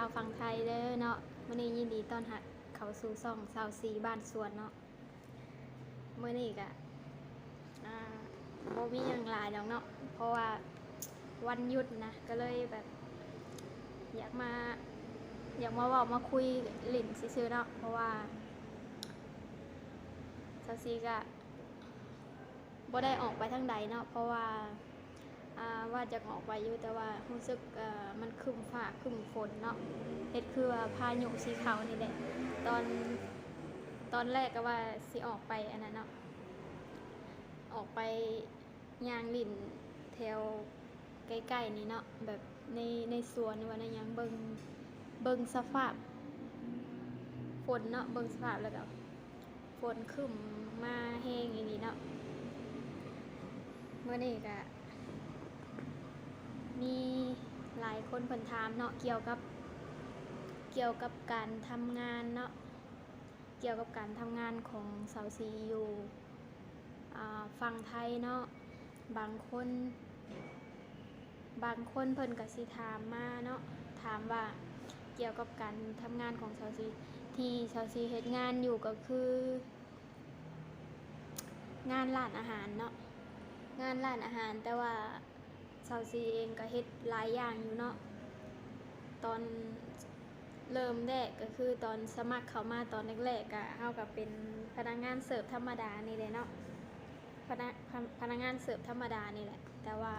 าวฝั่งไทยเด้อเนาะมื้อนี้ยินดีต้อนรับเขาสู่ช่องสาวสีบ้านสวนเนาะมื้อนี้ก็อ่าบ่มีหยังหลายดอกเนาะเพราะว่าวันหยุดนะก็เลยแบบ อยากมาอยากมาเว้ามาคุยหลินซื่อๆเนาะเพราะว่าสาวสีก็บ่ได้ออกไปทางใดเนาะเพราะว่า ว่าจะออกไปอยู่แต่ว่ารู้สึกมันครึมฟ้าคึมฝนเนาะเฮ็ดคือว่าพายุสีขาวนี่แหละตอนตอนแรกก็ว่าสิออกไปอันนั้นเนาะออกไปยางลิ่นแถวใกล้ๆนี่เนาะแบบในในสวนว่าในหยังเบิงเบิงสภาพฝนเนาะเบิงสภาพแล้วก็ฝนครึมมาแห้งอย่างนี้เนาะเมื่อนี้ก็ มีหลายคนเพิ่นถามเนาะเกี่ยวกับเกี่ยวกับการทำงานเนาะเกี่ยวกับการทำงานของสาวซีอยู่ฝั่งไทยเนาะบางคน บางคนเพิ่นก็สิถามมาเนาะถามว่าเกี่ยวกับการทำงานของสาวซีที่สาวซีเฮ็ดงานอยู่ก็คือ งานร้านอาหารเนาะงานร้านอาหารแต่ว่า ซาวซีเองก็เฮ็ดหลายอย่างอยู่เนาะตอนเริ่มแรกก็คือตอนสมัครเข้ามาตอนแรกๆก็เฮาก็เป็นพนักงานเสิร์ฟธรรมดานี่แหละเนาะพนักพนักงานเสิร์ฟธรรมดานี่แหละ แต่ว่า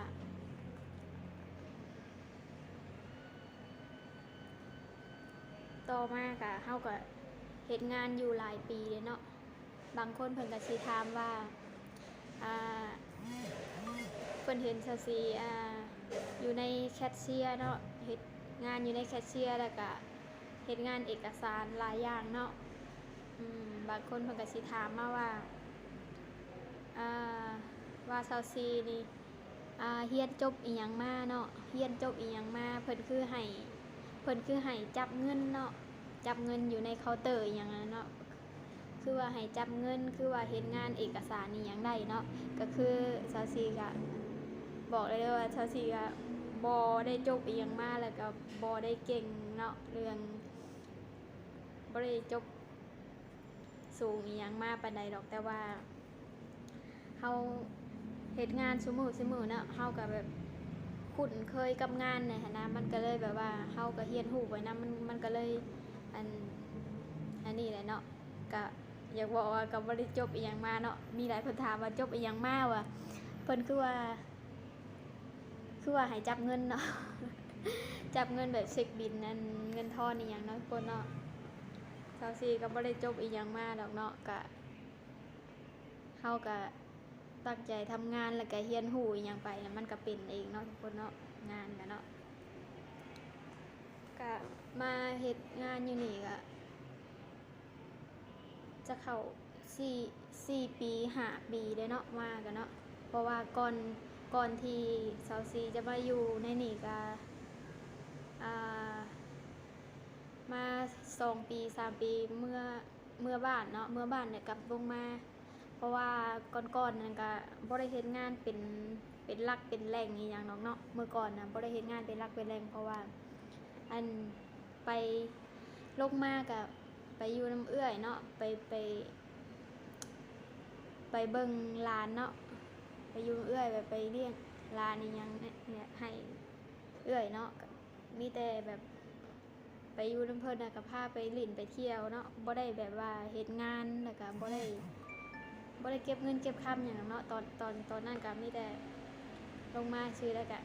ต่อมาก็เฮาก็เฮ็ดงานอยู่หลายปีเลยเนาะบางคนเพิ่นก็สิถามว่า เพิ่นเห็นซาซีอ่าอยู่ในแคชเชียร์เนาะเฮ็ดงานอยู่ในแคชเชียร์แล้วก็เฮ็ดงานเอกสารหลายอย่างเนาะอืมบางคนเพิ่นก็สิถามมาว่าอ่าว่าซาซีนี่อ่าเรียนจบอีหยังมาเนาะเรียนจบอีหยังมาเพิ่นคือให้เพิ่นคือให้จับเงินเนาะจับเงินอยู่ในเคาน์เตอร์อย่างนั้นเนาะคือว่าให้จับเงินคือว่าเฮ็ดงานเอกสารนี่หยังได้เนาะก็คือซาซีก็ บอกเลยเด้อว่าชาวซีก็บอได้จบเอียงมากแล้วก็บอได้เก่งเนาะเรื่องบ่ได้จบสูงอียงมากปานใดดอกแต่ว่าเฮาเฮ็ดงานซุมือซุมือเนาะเฮาก็แบบคุ้นเคยกับงานเนี่ยนะมันก็เลยแบบว่าเฮาก็เรียนรู้ไว้นะมันมันก็เลยอันอันนี้แหละเนาะก็อยากบอกว่าก็บ่ได้จบอีหยังมาเนาะมีหลายคนถามว่าจบอีหยังมาว่ะเพิ่นคือว่า คือว่าให้จับเงินเนาะ จับเงินแบบเช็คบินนั่นเงินทอนอีหยังเนาะทุกคนเนาะสาวซีก็บ่ได้จบอีหยังมาดอกเนาะกะเฮาก็ตั้งใจทำงานแล้วก็เรียนรู้อีหยังไปนะมันก็เป็นเองเนาะทุกคนเนาะงานกันเนาะก็มาเฮ็ดงานอยู่นี่ก็จะเข้าสี่สี่ปีห้าปีเลยเนาะมากันเนาะเพราะว่าก่อน ก่อนที่สาวซีจะมาอยู่ในนี่ก็มาสองปีสามปีเมื่อเมื่อบ้านเนาะเมื่อบ้านเนี่ยกลับลงมา เพราะว่าก่อนๆนั่นก็บ่ได้เฮ็ดงานเป็นเป็นหลักเป็นแหล่งอีหยังน้องเนาะเมื่อก่อนนะบ่ได้เฮ็ดงานเป็นหลักเป็นแหล่งเพราะว่าอันไปลงมากับไปอยู่น้ำเอื้อยเนาะไปไป ไปเบิ่งลานเนาะ ไปอยุ่เอื้อยแบบไปเลี้ยงร้านนี่ยังเนี่ยให้เอื้อยเนาะมีแต่แบบ ไปอยู่น้ำเพลินน่ะก็พาไปหลินไปเที่ยวเนาะบ่ได้แบบว่าเฮ็ดงานแล้วก็บ่ได้บ่ได้เก็บเงินเก็บคำอย่างเนาะตอนตอนตอนนั้นก็มีแต่ลงมาชื่อแล้วก็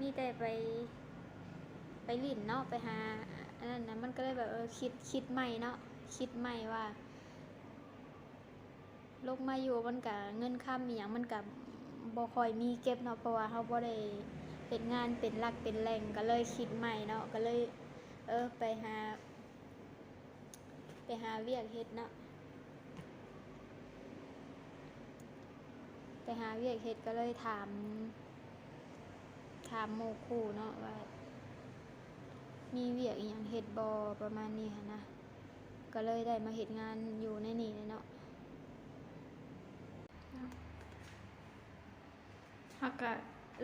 มีแต่ไปไปหลินเนาะไปหาอันนั้นนะมันก็เลยแบบเออคิดคิดใหม่เนาะคิดใหม่ว่า ลงมาอยู่มันกะเงินค่ำอย่างมันกะบ่คอยมีเก็บเนาะเพราะว่าเฮาบ่ได้เป็นงานเป็นหลักเป็นแหล่งก็เลยคิดใหม่เนาะก็เลย เออไปหา ไปหาเวียกเฮ็ดเนาะไปหาเวียกเฮ็ดก็เลยถาม ถามหมู่คู่เนาะว่ามีเวียกอีหยังเฮ็ดบ่ประมาณนี้หั้นะก็เลยได้มาเฮ็ดงานอยู่ในนี่เนาะ ฮักกะ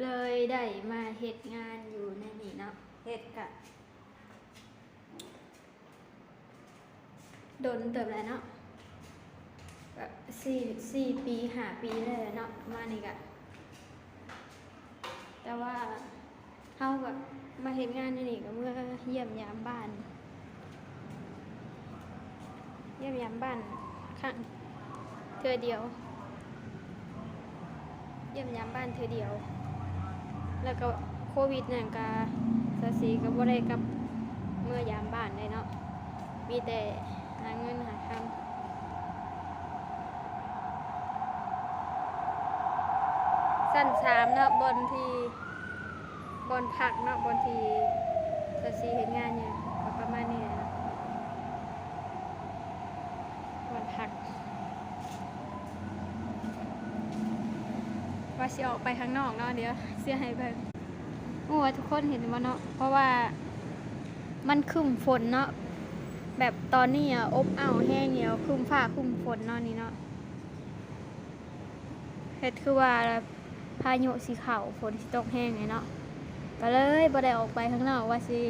เลยได้มาเฮ็ดงานอยู่ในนี่เนาะเฮ็ดกะโดนเติบแล้วเนาะแบบสี่สี่ปีห้าปีเลยเนาะประมาณนี้กะแต่ว่าเฮากับมาเห็นงานในนี่ก็เมื่อเยี่ยมยามบ้าน เยี่ยมยามบ้านครั้งเทือเดียว เยี่ยมยามบ้านเทือเดียว แล้วก็โควิดเนี่ยก็สสีก็บ่ได้กับเมื่อยามบ้านเลยเนาะมีแต่หาเงินหาคำสั้นสามเนาะบนทีบนพักเนาะบนทีสสีเห็นงานเนี่ยประมาณนี้แหละเนะบนพัก ว่าสิออกไปข้างนอกเนาะเดี๋ยวเสื้อให้เบิ่งโอ้ทุกคนเห็นว่าเนาะเพราะว่ามันครึ้มฝนเนาะแบบตอนนี้อะอบอ้าวแห้งเหี่ยวครึ้มฟ้าครึ้มฝนเนาะนี่เนาะเฮ็ดคือว่าพายุสีขาวฝนสิตกแห้งไงเนาะก็เลยบ่ได้ออกไปข้างนอกว่าสิ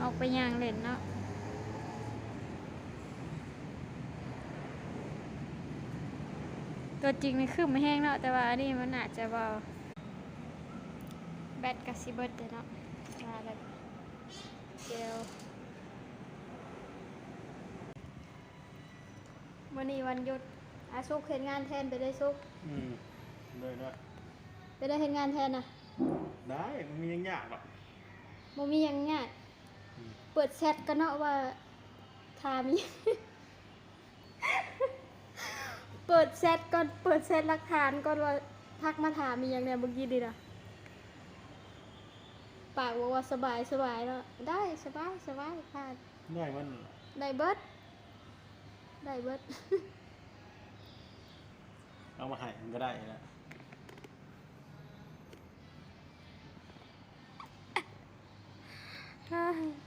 ออกไปย่างเล่นเนาะ ตัวจริงนี่คือไม่แห้งเนาะแต่ว่าอันนี้มันอาจจะเบาแบตกับซิเบิร์ดเนาะว่าแบบเจลวันนี้วันหยุดอาซุกเห็นงานแทนไปได้ซุกอืมเลยนะไปได้เห็นงานแทนนะได้มันมียังยากหรอกบ่มีหยังง่ายอืมเปิดแชทกันเนาะว่าทามี เปิดแชทก่อนเปิดแชทหลักฐานก่อนว่าทักมาถามมีอย่างเนี้ยเมื่อกี้ดีนะปากบอกว่าสบายสบายแล้วได้สบายสบายค่ะได้มันได้เบิดได้เบิด เอามาให้มันก็ได้นะอ้าย